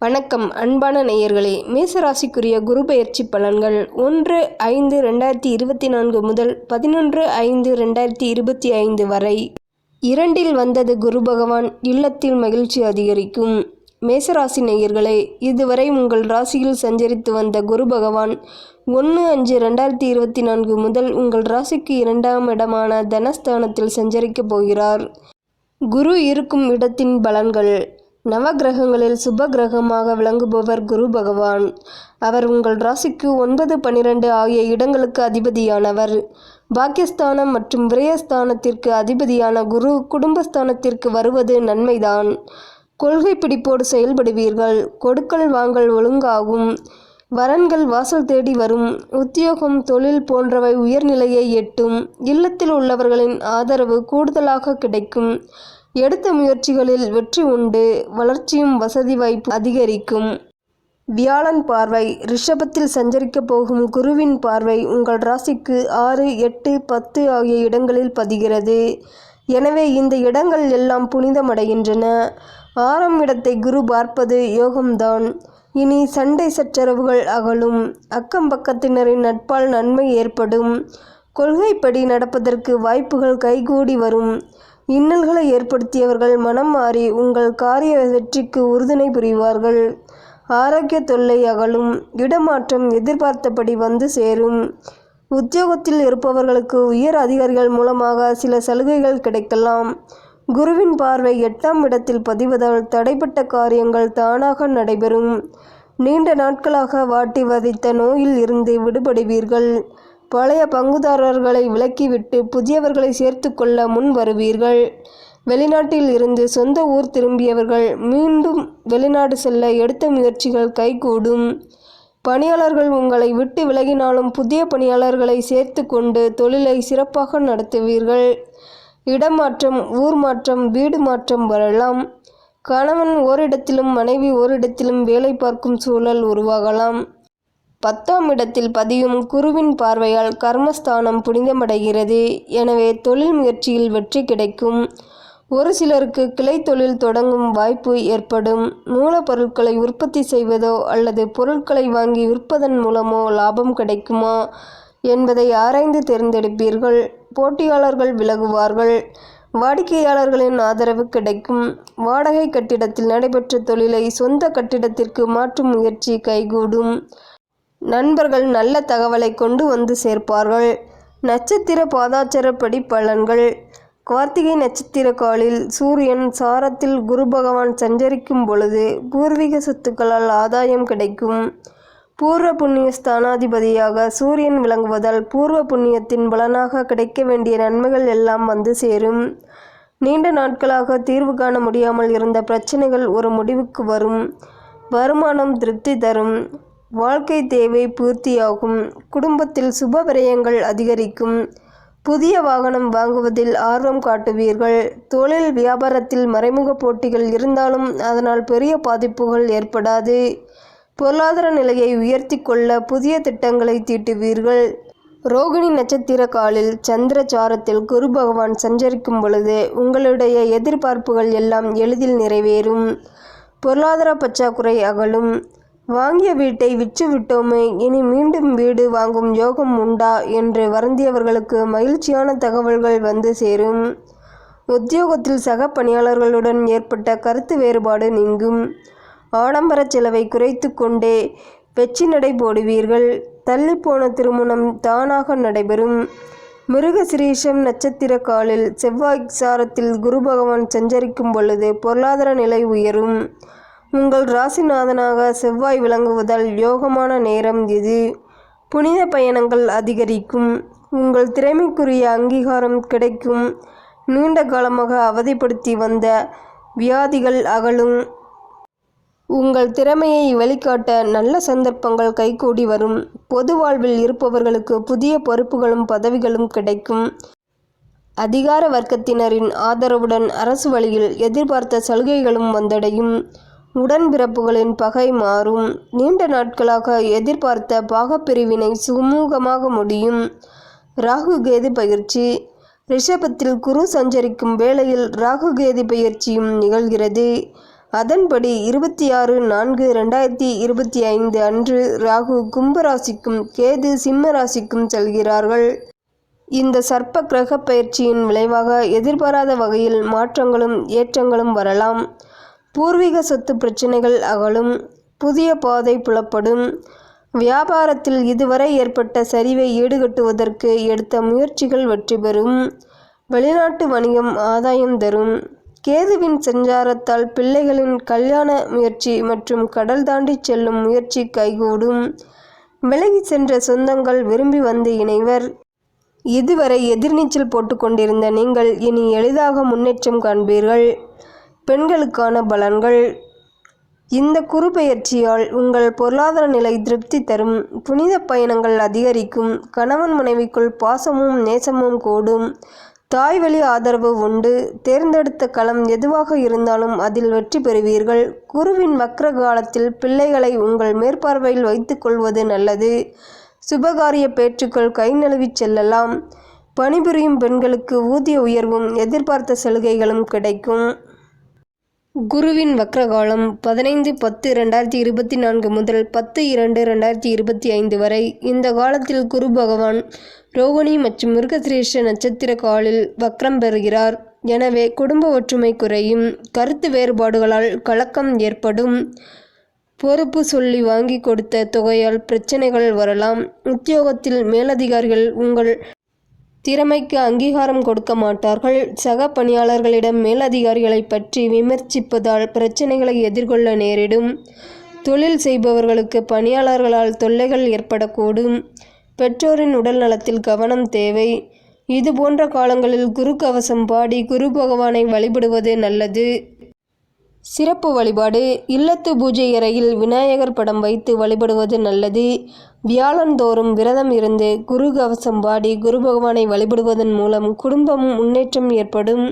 வணக்கம் அன்பான நேயர்களே. மேசராசிக்குரிய குரு பயிற்சி பலன்கள் ஒன்று ஐந்து ரெண்டாயிரத்தி இருபத்தி நான்கு முதல் பதினொன்று ஐந்து ரெண்டாயிரத்தி இருபத்தி ஐந்து வரை. இரண்டில் வந்தது குரு பகவான். இல்லத்தில் மகிழ்ச்சி அதிகரிக்கும். மேசராசி நேயர்களே இதுவரை உங்கள் ராசியில் சஞ்சரித்து வந்த குரு பகவான் ஒன்று அஞ்சு ரெண்டாயிரத்தி இருபத்தி நான்கு முதல் உங்கள் ராசிக்கு இரண்டாம் இடமான தனஸ்தானத்தில் சஞ்சரிக்கப் போகிறார். குரு இருக்கும் இடத்தின் பலன்கள் நவகிரகங்களில் சுப கிரகமாக விளங்குபவர் குரு பகவான். அவர் உங்கள் ராசிக்கு ஒன்பது பன்னிரண்டு ஆகிய இடங்களுக்கு அதிபதியானவர். பாக்கியஸ்தானம் மற்றும் விரயஸ்தானத்திற்கு அதிபதியான குரு குடும்பஸ்தானத்திற்கு வருவது நன்மைதான். கொள்கை பிடிப்போடு செயல்படுவீர்கள். கொடுக்கல் வாங்கல் ஒழுங்காகும். வரன்கள் வாசல் தேடி வரும். உத்தியோகம் தொழில் போன்றவை உயர்நிலையை எட்டும். இல்லத்தில் உள்ளவர்களின் ஆதரவு கூடுதலாக கிடைக்கும். எடுத்த முயற்சிகளில் வெற்றி உண்டு வளர்ச்சியும் வசதி வாய்ப்பு அதிகரிக்கும். வியாழன் பார்வை ரிஷபத்தில் சஞ்சரிக்கப் போகும் குருவின் பார்வை உங்கள் ராசிக்கு ஆறு எட்டு பத்து ஆகிய இடங்களில் பதிகிறது. எனவே இந்த இடங்கள் எல்லாம் புனிதமடைகின்றன. ஆறாம் இடத்தை குரு பார்ப்பது யோகம்தான். இனி சண்டை சச்சரவுகள் அகலும். அக்கம் பக்கத்தினரின் நட்பால் நன்மை ஏற்படும். கொள்கைப்படி நடப்பதற்கு வாய்ப்புகள் கைகூடி வரும். இன்னல்களை ஏற்படுத்தியவர்கள் மனம் மாறி உங்கள் காரிய வெற்றிக்கு உறுதுணை புரிவார்கள். ஆரோக்கிய தொல்லை அகலும் இடமாற்றம் எதிர்பார்த்தபடி வந்து சேரும். உத்தியோகத்தில் இருப்பவர்களுக்கு உயர் அதிகாரிகள் மூலமாக சில சலுகைகள் கிடைக்கலாம். குருவின் பார்வை எட்டாம் இடத்தில் பதிவதால் தடைப்பட்ட காரியங்கள் தானாக நடைபெறும். நீண்ட நாட்களாக வாட்டி வதைத்த நோயில் இருந்து விடுபடுவீர்கள். பழைய பங்குதாரர்களை விலக்கிவிட்டு புதியவர்களை சேர்த்து கொள்ள முன் வருவீர்கள். வெளிநாட்டில் இருந்து சொந்த ஊர் திரும்பியவர்கள் மீண்டும் வெளிநாடு செல்ல எடுத்த முயற்சிகள் கைகூடும். பணியாளர்கள் உங்களை விட்டு விலகினாலும் புதிய பணியாளர்களை சேர்த்து கொண்டு தொழிலை சிறப்பாக நடத்துவீர்கள். இடமாற்றம் ஊர் மாற்றம் வீடு மாற்றம் வரலாம். கணவன் ஓரிடத்திலும் மனைவி ஓரிடத்திலும் வேலை பார்க்கும் சூழல் உருவாகலாம். பத்தாம் இடத்தில் பதியும் குருவின் பார்வையால் கர்மஸ்தானம் புனிதமடைகிறது. எனவே தொழில் முயற்சியில் வெற்றி கிடைக்கும். ஒரு சிலருக்கு கிளை தொழில் தொடங்கும் வாய்ப்பு ஏற்படும். மூலப்பொருட்களை உற்பத்தி செய்வதோ அல்லது பொருட்களை வாங்கி விற்பதன் மூலமோ லாபம் கிடைக்குமா என்பதை ஆராய்ந்து தேர்ந்தெடுப்பீர்கள். போட்டியாளர்கள் விலகுவார்கள். வாடிக்கையாளர்களின் ஆதரவு கிடைக்கும். வாடகை கட்டிடத்தில் நடைபெற்ற தொழிலை சொந்த கட்டிடத்திற்கு மாற்றும் முயற்சி கைகூடும். நண்பர்கள் நல்ல தகவலை கொண்டு வந்து சேர்ப்பார்கள். நட்சத்திர பாதாச்சரப்படி பலன்கள் கார்த்திகை நட்சத்திர காலில் சூரியன் சாரத்தில் குரு பகவான் சஞ்சரிக்கும் பொழுது பூர்வீக சொத்துக்களால் ஆதாயம் கிடைக்கும். பூர்வ புண்ணிய ஸ்தானாதிபதியாக சூரியன் விளங்குவதால் பூர்வ புண்ணியத்தின் பலனாக கிடைக்க வேண்டிய நன்மைகள் எல்லாம் வந்து சேரும். நீண்ட நாட்களாக தீர்வு காண முடியாமல் இருந்த பிரச்சனைகள் ஒரு முடிவுக்கு வரும். வருமானம் திருப்தி தரும். வாழ்க்கை தேவை பூர்த்தியாகும். குடும்பத்தில் சுப விரயங்கள் அதிகரிக்கும். புதிய வாகனம் வாங்குவதில் ஆர்வம் காட்டுவீர்கள். தொழில் வியாபாரத்தில் மறைமுக போட்டிகள் இருந்தாலும் அதனால் பெரிய பாதிப்புகள் ஏற்படாது. பொருளாதார நிலையை உயர்த்தி கொள்ள புதிய திட்டங்களை தீட்டுவீர்கள். ரோகிணி நட்சத்திர காலில் சந்திரச்சாரத்தில் குரு பகவான் சஞ்சரிக்கும் பொழுது உங்களுடைய எதிர்பார்ப்புகள் எல்லாம் எளிதில் நிறைவேறும். பொருளாதார பற்றாக்குறை அகலும். வாங்கிய வீட்டை விற்றுவிட்டோமே இனி மீண்டும் வீடு வாங்கும் யோகம் உண்டா என்று வருந்தியவர்களுக்கு மகிழ்ச்சியான தகவல்கள் வந்து சேரும். உத்தியோகத்தில் சக பணியாளர்களுடன் ஏற்பட்ட கருத்து வேறுபாடு நீங்கும். ஆடம்பர செலவை குறைத்து கொண்டே வெற்றி நடை போடுவீர்கள். தள்ளிப்போன திருமணம் தானாக நடைபெறும். மிருகசிரீஷம் நட்சத்திர காலில் செவ்வாய் சாரத்தில் குரு பகவான் சஞ்சரிக்கும் பொழுது பொருளாதார நிலை உயரும். உங்கள் ராசிநாதனாக செவ்வாய் விளங்குவதால் யோகமான நேரம் இது புனித பயணங்கள் அதிகரிக்கும். உங்கள் திறமைக்குரிய அங்கீகாரம் கிடைக்கும். நீண்ட காலமாக அவதிப்படுத்தி வந்த வியாதிகள் அகலும். உங்கள் திறமையை வெளிக்காட்ட நல்ல சந்தர்ப்பங்கள் கைகூடி வரும். பொது வாழ்வில் இருப்பவர்களுக்கு புதிய பொறுப்புகளும் பதவிகளும் கிடைக்கும். அதிகார வர்க்கத்தினரின் ஆதரவுடன் அரசு வழியில் எதிர்பார்த்த சலுகைகளும் வந்தடையும். உடன்பிறப்புகளின் பகை மாறும். நீண்ட நாட்களாக எதிர்பார்த்த பாகப்பிரிவினை சுமூகமாக முடியும். ராகு கேது பயிற்சி. ரிஷபத்தில் குரு சஞ்சரிக்கும் வேளையில் ராகு கேது பயிற்சியும் நிகழ்கிறது. அதன்படி இருபத்தி ஆறு நான்கு ரெண்டாயிரத்தி இருபத்தி ஐந்து அன்று ராகு கும்பராசிக்கும் கேது சிம்ம ராசிக்கும் செல்கிறார்கள். இந்த சர்ப்ப கிரக பயிற்சியின் விளைவாக எதிர்பாராத வகையில் மாற்றங்களும் ஏற்றங்களும் வரலாம். பூர்வீக சொத்து பிரச்சனைகள் அகலும் புதிய பாதை புலப்படும். வியாபாரத்தில் இதுவரை ஏற்பட்ட சரிவை ஈடுகட்டுவதற்கு எடுத்த முயற்சிகள் வெற்றி பெறும். வெளிநாட்டு வணிகம் ஆதாயம் தரும். கேதுவின் சஞ்சாரத்தால் பிள்ளைகளின் கல்யாண முயற்சி மற்றும் கடல் தாண்டி செல்லும் முயற்சி கைகூடும். விலகி சென்ற சொந்தங்கள் விரும்பி வந்து இணைவர். இதுவரை எதிர்நீச்சல் போட்டுக்கொண்டிருந்த நீங்கள் இனி எளிதாக முன்னேற்றம் காண்பீர்கள். பெண்களுக்கான பலன்கள். இந்த குறுபெயர்ச்சியால் உங்கள் பொருளாதார நிலை திருப்தி தரும். புனித பயணங்கள் அதிகரிக்கும். கணவன் மனைவிக்குள் பாசமும் நேசமும் கூடும். தாய்வழி ஆதரவு உண்டு. தேர்ந்தெடுத்த களம் எதுவாக இருந்தாலும் அதில் வெற்றி பெறுவீர்கள். குருவின் வக்ர காலத்தில் பிள்ளைகளை உங்கள் மேற்பார்வையில் வைத்துக்கொள்வது நல்லது. சுபகாரிய பேச்சுக்கள் கை நழுவிச் செல்லலாம். பணிபுரியும் பெண்களுக்கு ஊதிய உயர்வும் எதிர்பார்த்த சலுகைகளும் கிடைக்கும். குருவின் வக்ரகாலம் பதினைந்து பத்து ரெண்டாயிரத்தி இருபத்தி நான்கு முதல் பத்து இரண்டு ரெண்டாயிரத்தி இருபத்தி ஐந்து வரை. இந்த காலத்தில் குரு பகவான் ரோகிணி மற்றும் மிருகசிரேஷ நட்சத்திர காலில் வக்ரம் பெறுகிறார். எனவே குடும்ப ஒற்றுமை குறையும். கருத்து வேறுபாடுகளால் கலக்கம் ஏற்படும். பொறுப்பு சொல்லி வாங்கி கொடுத்த தொகையால் பிரச்சனைகள் வரலாம். உத்தியோகத்தில் மேலதிகாரிகள் உங்கள் திறமைக்கு அங்கீகாரம் கொடுக்க மாட்டார்கள். சக பணியாளர்களிடம் மேலதிகாரிகளை பற்றி விமர்சிப்பதால் பிரச்சனைகளை எதிர்கொள்ள நேரிடும். தொழில் செய்பவர்களுக்கு பணியாளர்களால் தொல்லைகள் ஏற்படக்கூடும். பெற்றோரின் உடல் நலத்தில் கவனம் தேவை. இது போன்ற காலங்களில் குரு கவசம் பாடி குரு பகவானை வழிபடுவது நல்லது. சிறப்பு வழிபாடு இல்லத்து பூஜை அறையில் விநாயகர் படம் வைத்து வழிபடுவது நல்லது. வியாழந்தோறும் விரதம் இருந்து குரு கவசம் பாடி குரு பகவானை வழிபடுவதன் மூலம் குடும்பமும் முன்னேற்றம் ஏற்படும்.